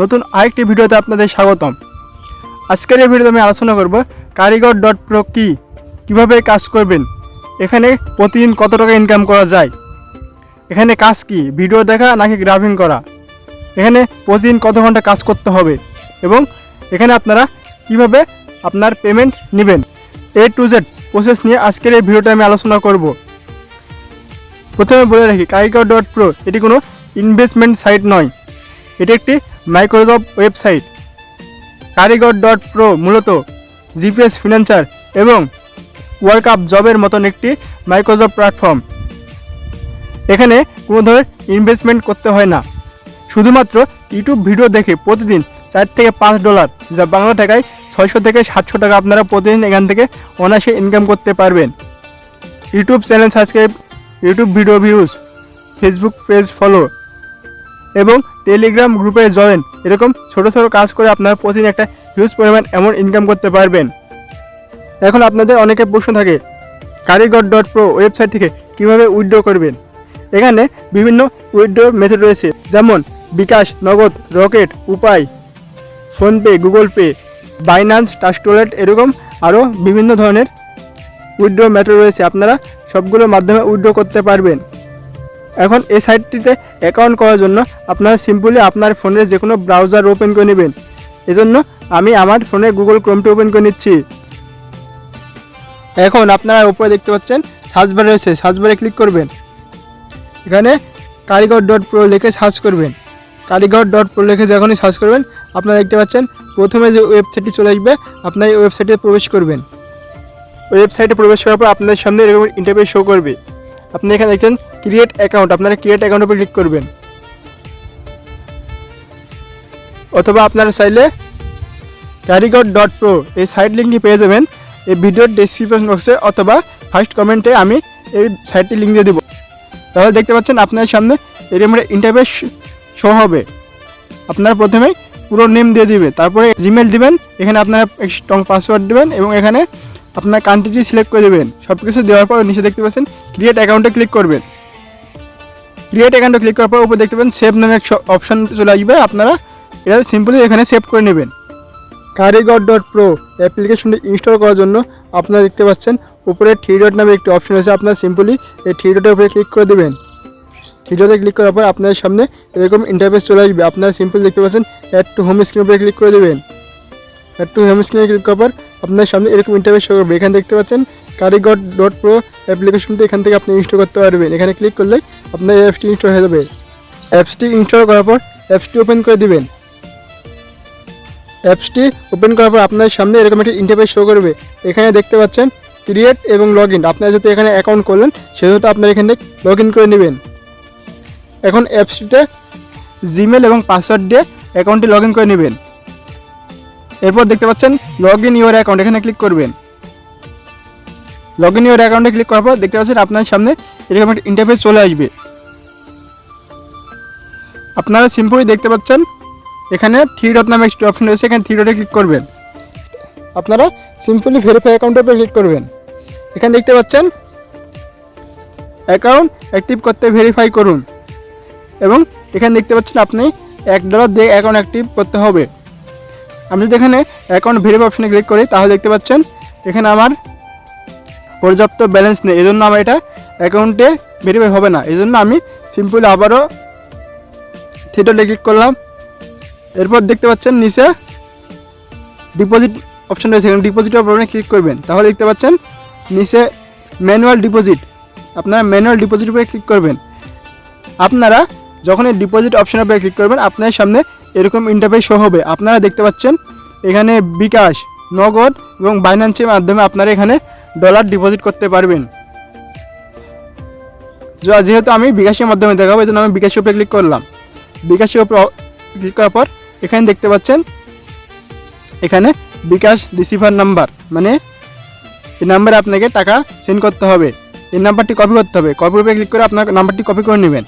নতুন আরেকটি ভিডিওতে আপনাদের স্বাগতম। আজকের এই ভিডিওতে আমি আলোচনা করব কারিগর ডট প্রো কী, কীভাবে কাজ করবেন, এখানে প্রতিদিন কত টাকা ইনকাম করা যায়, এখানে কাজ কি, ভিডিও দেখা নাকি গ্রাফিং করা, এখানে প্রতিদিন কত ঘণ্টা কাজ করতে হবে এবং এখানে আপনারা কীভাবে আপনার পেমেন্ট নেবেন। এ টু জেড প্রসেস নিয়ে আজকের এই ভিডিওটা আমি আলোচনা করব। প্রথমে বলে রাখি কারিগর ডট প্রো এটি কোনো ইনভেস্টমেন্ট সাইট নয়, এটি একটি Microsoft website, Karigar dot pro মূলত জিপিএস ফিনান্সার এবং ওয়ার্ক আপ জবের মতন একটি মাইক্রোসফট প্ল্যাটফর্ম। এখানে কোনো ধরনের ইনভেস্টমেন্ট করতে হয় না। শুধুমাত্র ইউটিউব ভিডিও দেখে প্রতিদিন চার থেকে পাঁচ ডলার যা বাংলা টাকায় ছয়শো থেকে সাতশো টাকা আপনারা প্রতিদিন এখান থেকে অনায়াসে ইনকাম করতে পারবেন। YouTube channel subscribe YouTube video views Facebook page follow এবং টেলিগ্রাম গ্রুপে জয়েন এরকম ছোটো ছোটো কাজ করে আপনারা প্রতিদিন একটা হিউজ পরিমাণ এমন ইনকাম করতে পারবেন। এখন আপনাদের অনেকে প্রশ্ন থাকে কারিগর ডট প্রো ওয়েবসাইট থেকে কীভাবে উইথড্র করবেন? এখানে বিভিন্ন উইথড্র মেথড রয়েছে, যেমন bKash, Nagad, Rocket, Upay, PhonePe, Google Pay Binance Trust Wallet এরকম আরও বিভিন্ন ধরনের উইথড্র মেথড রয়েছে। আপনারা সবগুলোর মাধ্যমে উইথড্র করতে পারবেন। এখন এই সাইটটিতে অ্যাকাউন্ট করার জন্য আপনারা সিম্পলি আপনার ফোনের যে কোনো ব্রাউজার ওপেন করে নেবেন। এজন্য আমি আমার ফোনে গুগল ক্রোমটি ওপেন করে নিচ্ছি। এখন আপনারা উপরে দেখতে পাচ্ছেন সার্চ বার রয়েছে সার্চ বারে ক্লিক করবেন। এখানে কারিগর ডট প্রো লিখে সার্চ করবেন। কারিগর ডট প্রো লিখে যখনই সার্চ করবেন, আপনারা দেখতে পাচ্ছেন প্রথমে যে ওয়েবসাইটটি চলে আসবে, আপনার এই ওয়েবসাইটে প্রবেশ করবেন। ওয়েবসাইটে প্রবেশ করার পর আপনাদের সামনে এরকম ইন্টারভিউ শো করবে। আপনি এখানে দেখছেন ক্রিয়েট অ্যাকাউন্ট আপনারা ক্রিয়েট অ্যাকাউন্টের উপর ক্লিক করবেন। অথবা আপনারা চাইলে কারিগর ডট প্রো এই সাইট লিঙ্কটি পেয়ে যাবেন। এই ভিডিওর ডেসক্রিপশন বক্সে অথবা ফার্স্ট কমেন্টে আমি এই সাইটটি লিঙ্ক দিয়ে দেবো। তাহলে দেখতে পাচ্ছেন আপনার সামনে এরকম ইন্টারভিউ শো হবে। আপনারা প্রথমেই পুরো নেম দিয়ে দিবে, তারপরে জিমেল দিবেন, এখানে আপনারা স্ট্রং পাসওয়ার্ড দেবেন এবং এখানে আপনার কান্ট্রিটি সিলেক্ট করে দেবেন। সব কিছু দেওয়ার পর নিচে দেখতে পাচ্ছেন ক্রিয়েট অ্যাকাউন্টে ক্লিক করবেন। ক্রিয়েট অ্যাকাউন্টে ক্লিক করার পর উপর দেখতে পাবেন সেভ নামে অপশান চলে আসবে। আপনারা এটা সিম্পলি এখানে সেভ করে নেবেন। কারিগর ডট প্রো অ্যাপ্লিকেশনটি ইনস্টল করার জন্য আপনারা দেখতে পাচ্ছেন, উপরে থ্রি ডট নামে একটি অপশন আছে আপনারা সিম্পলি এই থ্রি ডটের উপরে ক্লিক করে দেবেন। থ্রি ডটে ক্লিক করার পর আপনাদের সামনে এরকম ইন্টারফেস চলে আসবে। আপনারা সিম্পল দেখতে পাচ্ছেন অ্যাড টু হোম স্ক্রিনের উপরে ক্লিক করে দেবেন। অ্যাড টু হোম স্ক্রিনে ক্লিক করার পর আপনার সামনে এরকম ইন্টারফেস শো করবে এখানে দেখতে পাচ্ছেন কারিগর ডট প্রো অ্যাপ্লিকেশনটি এখান থেকে আপনি ইনস্টল করতে পারবেন। এখানে ক্লিক করলে আপনার অ্যাপসটি ইনস্টল হয়ে যাবে। অ্যাপসটি ইনস্টল করার পর অ্যাপসটি ওপেন করে দিবেন। অ্যাপসটি ওপেন করার পর আপনার সামনে এরকম একটি ইন্টারফেস শো করবে। এখানে দেখতে পাচ্ছেন ক্রিয়েট এবং লগ ইন আপনারা যেহেতু এখানে অ্যাকাউন্ট করলেন, সেহেতু আপনার এখানে লগ ইন করে নেবেন। এখন অ্যাপসটিতে জিমেল এবং পাসওয়ার্ড দিয়ে অ্যাকাউন্টটি লগ ইন করে নেবেন। এরপর দেখতে পাচ্ছেন লগ ইন ইউর অ্যাকাউন্ট এখানে ক্লিক করবেন। লগ ইন ইউর অ্যাকাউন্টে ক্লিক করার পর দেখতে পাচ্ছেন আপনার সামনে এরকম একটা ইন্টারফেস চলে আসবে। আপনারা সিম্পলি দেখতে পাচ্ছেন। এখানে থ্রি ডট নামে একটি অপশন রয়েছে, এখানে থ্রি ডটে ক্লিক করবেন। আপনারা সিম্পলি ভেরিফাই অ্যাকাউন্টের উপরে ক্লিক করবেন। এখানে দেখতে পাচ্ছেন অ্যাকাউন্ট অ্যাক্টিভ করতে ভেরিফাই করুন। এবং এখানে দেখতে পাচ্ছেন আপনি এক ডলার দিয়ে অ্যাকাউন্ট অ্যাক্টিভ করতে হবে। আমি যদি এখানে অ্যাকাউন্ট ভেরিফাই অপশনে ক্লিক করি, তাহলে দেখতে পাচ্ছেন, এখানে আমার পর্যাপ্ত ব্যালেন্স নেই। এই জন্য আমার এটা অ্যাকাউন্টে ভেরিফাই হবে না। এই জন্য আমি সিম্পলি আবারও থিয়েটারে ক্লিক করলাম। এরপর দেখতে পাচ্ছেন নিচে ডিপোজিট অপশন রয়েছে। এখানে ডিপোজিটের অপশনে ক্লিক করবেন। তাহলে দেখতে পাচ্ছেন নিচে ম্যানুয়াল ডিপোজিট আপনারা ম্যানুয়াল ডিপোজিট উপরে ক্লিক করবেন। আপনারা যখন এই ডিপোজিট অপশনের উপরে ক্লিক করবেন আপনার সামনে এরকম ইন্টারফেস শো হবে। আপনারা দেখতে পাচ্ছেন এখানে বিকাশ, নগদ এবং বাইন্যান্সের মাধ্যমে আপনারা এখানে ডলার ডিপোজিট করতে পারবেন। যেহেতু আমি বিকাশের মাধ্যমে দেখাবো, এই জন্য আমি বিকাশের উপরে ক্লিক করলাম। বিকাশের উপরে ক্লিক করার পর এখানে দেখতে পাচ্ছেন, এখানে বিকাশ রিসিভার নাম্বার মানে এই নাম্বারে আপনাকে টাকা সেন্ড করতে হবে। এই নাম্বারটি কপি করতে হবে। কপির উপরে ক্লিক করে আপনার নাম্বারটি কপি করে নেবেন।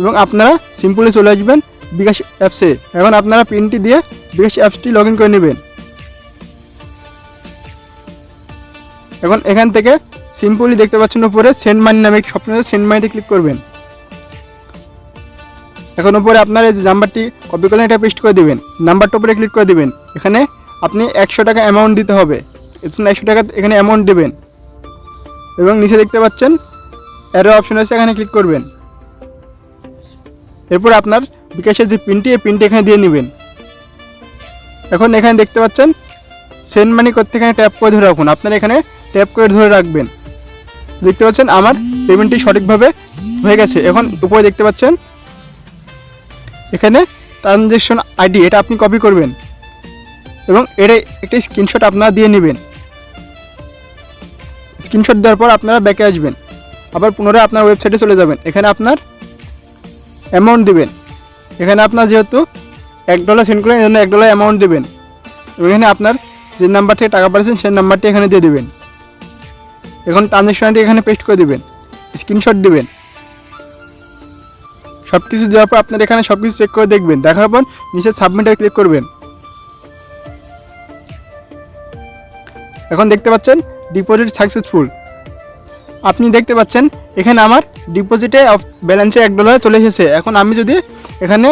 এবং আপনারা সিম্পলি চলে আসবেন বিকাশ অ্যাপসে এখন আপনারা পিনটি দিয়ে বিকাশ অ্যাপসটি লগ করে নেবেন। এখন এখান থেকে সিম্পলি দেখতে পাচ্ছেন উপরে সেন্ড মানি নামে আছে সেন্ড মানিতে ক্লিক করবেন। এখন উপরে আপনার এই যে নাম্বারটি কপি করলেন এটা পেস্ট করে দিবেন। নাম্বারটা উপরে ক্লিক করে দিবেন। এখানে আপনি একশো টাকা অ্যামাউন্ট দিতে হবে। এর জন্য একশো টাকা এখানে অ্যামাউন্ট দেবেন। এবং নিচে দেখতে পাচ্ছেন অ্যারো অপশন আছে, এখানে ক্লিক করবেন। এরপর আপনার বিকাশের যে পিনটি এই পিনটি এখানে দিয়ে নেবেন। এখন এখানে দেখতে পাচ্ছেন সেন্ড মানি করতে এখানে ট্যাপ করে ধরে রাখুন। আপনার এখানে ট্যাপ করে ধরে রাখবেন। দেখতে পাচ্ছেন, আমার পেমেন্টটি সঠিকভাবে হয়ে গেছে। এখন উপরে দেখতে পাচ্ছেন এখানে ট্রানজ্যাকশন আইডি এটা আপনি কপি করবেন। এবং এর একটি স্ক্রিনশট আপনারা দিয়ে নেবেন। স্ক্রিনশট দেওয়ার পর আপনারা ব্যাকে আসবেন। আবার পুনরায় আপনার ওয়েবসাইটে চলে যাবেন। এখানে আপনার অ্যামাউন্ট দেবেন। এখানে আপনার যেহেতু এক ডলার সেন্ড করেন এই জন্য এক ডলার অ্যামাউন্ট দেবেন। এখানে আপনার যে নাম্বার থেকে টাকা পাঠিয়েছেন সেই নাম্বারটি এখানে দিয়ে দেবেন। এখন ট্রানজ্যাকশনটি এখানে পেস্ট করে দেবেন। স্ক্রিনশট দেবেন। সব কিছু দেওয়ার পর আপনার এখানে সব কিছু চেক করে দেখবেন। দেখার পর নিচে সাবমিটে ক্লিক করবেন। এখন দেখতে পাচ্ছেন ডিপোজিট সাকসেসফুল আপনি দেখতে পাচ্ছেন, এখানে আমার ডিপোজিটে ব্যালেন্সে এক ডলার চলে এসেছে। এখন আমি যদি এখানে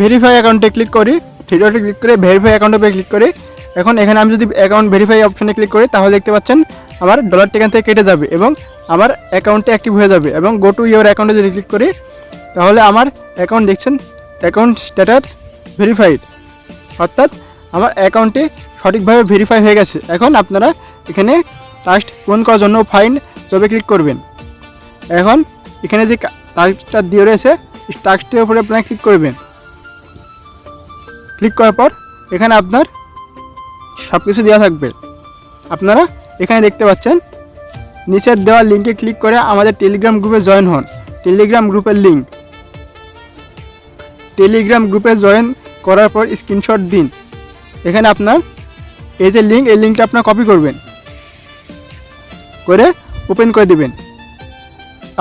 ভেরিফাই অ্যাকাউন্টে ক্লিক করি থ্রিডটে ক্লিক করে ভেরিফাই অ্যাকাউন্টে ক্লিক করি, এখন এখানে আমি যদি অ্যাকাউন্ট ভেরিফাই অপশানে ক্লিক করি, তাহলে দেখতে পাচ্ছেন, আমার ডলারটি এখান থেকে কেটে যাবে এবং আমার অ্যাকাউন্টে অ্যাক্টিভ হয়ে যাবে এবং গো টু ইয়োর অ্যাকাউন্টে যদি ক্লিক করি তাহলে আমার অ্যাকাউন্ট দেখছেন? অ্যাকাউন্ট স্ট্যাটাস ভেরিফাইড অর্থাৎ আমার অ্যাকাউন্টটি সঠিকভাবে ভেরিফাই হয়ে গেছে। এখন আপনারা এখানে টাস্ক পূরণ করার জন্য ফাইন জবে ক্লিক করবেন। এখন এখানে যে টাস্কটা দিয়ে রয়েছে টাস্কটির উপরে আপনারা ক্লিক করবেন। ক্লিক করার পর এখানে আপনার সব কিছু দেওয়া থাকবে। আপনারা এখানে দেখতে পাচ্ছেন, নিচের দেওয়া লিঙ্কে ক্লিক করে আমাদের টেলিগ্রাম গ্রুপে জয়েন হন। টেলিগ্রাম গ্রুপের লিঙ্ক টেলিগ্রাম গ্রুপে জয়েন করার পর স্ক্রিনশট দিন। এখানে আপনার এই যে লিঙ্ক এই লিঙ্কটা আপনার কপি করবেন। করে ওপেন করে দিবেন।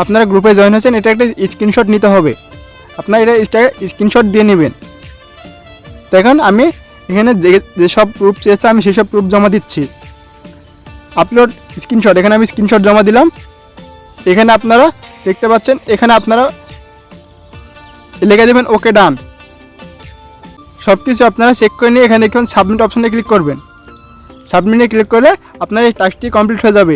আপনারা গ্রুপে জয়েন হয়েছেন, এটা একটা স্ক্রিনশট নিতে হবে। আপনার এটা স্ক্রিনশট দিয়ে নেবেন। তো এখন আমি এখানে যে যেসব প্রুফ চেয়েছে, আমি সেসব প্রুফ জমা দিচ্ছি। আপলোড স্ক্রিনশট এখানে আমি স্ক্রিনশট জমা দিলাম। এখানে আপনারা দেখতে পাচ্ছেন, এখানে আপনারা লিখে দেবেন, ওকে ডান। সব কিছু আপনারা চেক করে নিয়ে এখানে দেখবেন সাবমিট অপশানে ক্লিক করবেন। সাবমিটে ক্লিক করলে আপনার এই টাস্কটি কমপ্লিট হয়ে যাবে।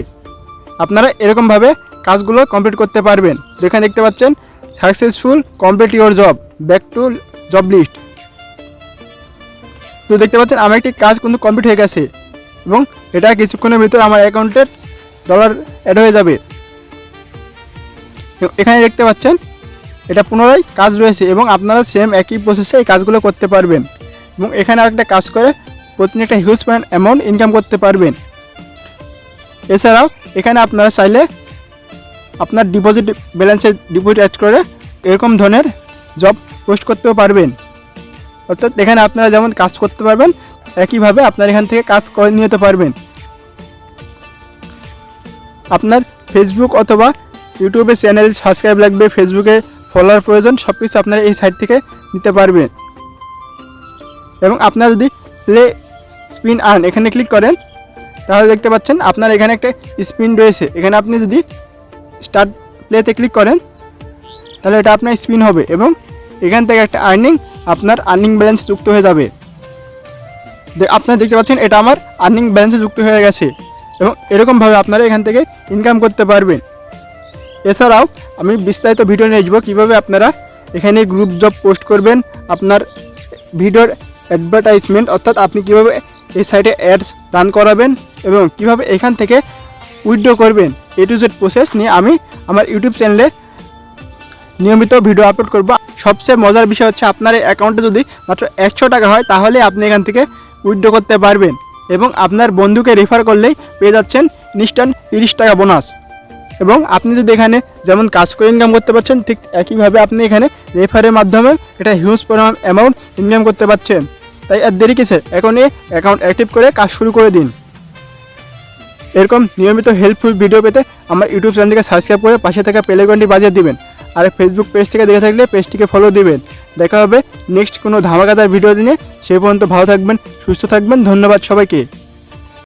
আপনারা এরকমভাবে কাজগুলো কমপ্লিট করতে পারবেন। যেখানে দেখতে পাচ্ছেন successful complete your job back to job list তো দেখতে পাচ্ছেন, আমার একটি কাজ কিন্তু কমপ্লিট হয়ে গেছে এবং এটা কিছুক্ষণের ভিতরে আমার অ্যাকাউন্টের ডলার অ্যাড হয়ে যাবে। এখানে দেখতে পাচ্ছেন এটা পুনরায় কাজ রয়েছে এবং আপনারা সেম একই প্রসেসে এই কাজগুলো করতে পারবেন। এবং এখানে আরেকটা কাজ করে, প্রতিদিন একটা হিউজ পয়েন্ট অ্যামাউন্ট ইনকাম করতে পারবেন। এছাড়াও, এখানে আপনারা চাইলে আপনার ডিপোজিট ব্যালেন্সে ডিপোজিট অ্যাড করে এরকম ধরনের জব পোস্ট করতেও পারবেন। অর্থাৎ এখানে আপনারা যেমন কাজ করতে পারবেন, একইভাবে আপনার এখান থেকে কাজ করে নিয়ে পারবেন। আপনার ফেসবুক অথবা ইউটিউবে চ্যানেল সাবস্ক্রাইব লাগবে। ফেসবুকে ফলোয়ার প্রয়োজন সব কিছু আপনারা এই সাইট থেকে নিতে পারবেন। এবং আপনারা যদি প্লে স্পিন আর্ন এখানে ক্লিক করেন, তাহলে দেখতে পাচ্ছেন আপনার এখানে একটা স্পিন রয়েছে। এখানে আপনি যদি স্টার্ট প্লেতে ক্লিক করেন, তাহলে এটা আপনার স্পিন হবে এবং এখান থেকে একটা আর্নিং আপনার আর্নিং ব্যালেন্সে যুক্ত হয়ে যাবে। আপনারা দেখতে পাচ্ছেন এটা আমার আর্নিং ব্যালেন্সে যুক্ত হয়ে গেছে এবং এরকমভাবে আপনারা এখান থেকে ইনকাম করতে পারবেন। এছাড়াও আমি বিস্তারিত ভিডিও নিয়ে আসব কীভাবে আপনারা এখানে গ্রুপ জব পোস্ট করবেন, আপনার ভিডিওর অ্যাডভার্টাইজমেন্ট অর্থাৎ আপনি কীভাবে এই সাইটে অ্যাডস রান করাবেন এবং কীভাবে এখান থেকে উইথড্র করবেন এ টু জেড প্রসেস নিয়ে আমি আমার ইউটিউব চ্যানেলে নিয়মিত ভিডিও আপলোড করব। সবচেয়ে মজার বিষয় হচ্ছে আপনার এই অ্যাকাউন্টে যদি মাত্র একশো টাকা হয়, তাহলে আপনি এখান থেকে উইথড্র করতে পারবেন এবং আপনার বন্ধুকে রেফার করলেই পেয়ে যাচ্ছেন ইনস্ট্যান্ট তিরিশ টাকা বোনাস এবং আপনি যদি এখানে যেমন কাজ করে ইনকাম করতে পারছেন, ঠিক একইভাবে আপনি এখানে রেফারের মাধ্যমে এটা হিউজ পরিমাণ অ্যামাউন্ট ইনকাম করতে পারছেন। তাই আর দেরি কিসে এখন এই অ্যাকাউন্ট অ্যাক্টিভ করে কাজ শুরু করে দিন। এরকম নিয়মিত হেল্পফুল ভিডিও পেতে আমার ইউটিউব চ্যানেলটিকে সাবস্ক্রাইব করে পাশে থাকা পেলেগনটি বাজিয়ে দিবেন। আর ফেসবুক পেজ থেকে দেখে থাকলে পেজটিকে ফলো দিবেন। দেখা হবে নেক্সট কোনো ধামাকাদার ভিডিও দিনে সেই পর্যন্ত ভালো থাকবেন, সুস্থ থাকবেন, ধন্যবাদ সবাইকে।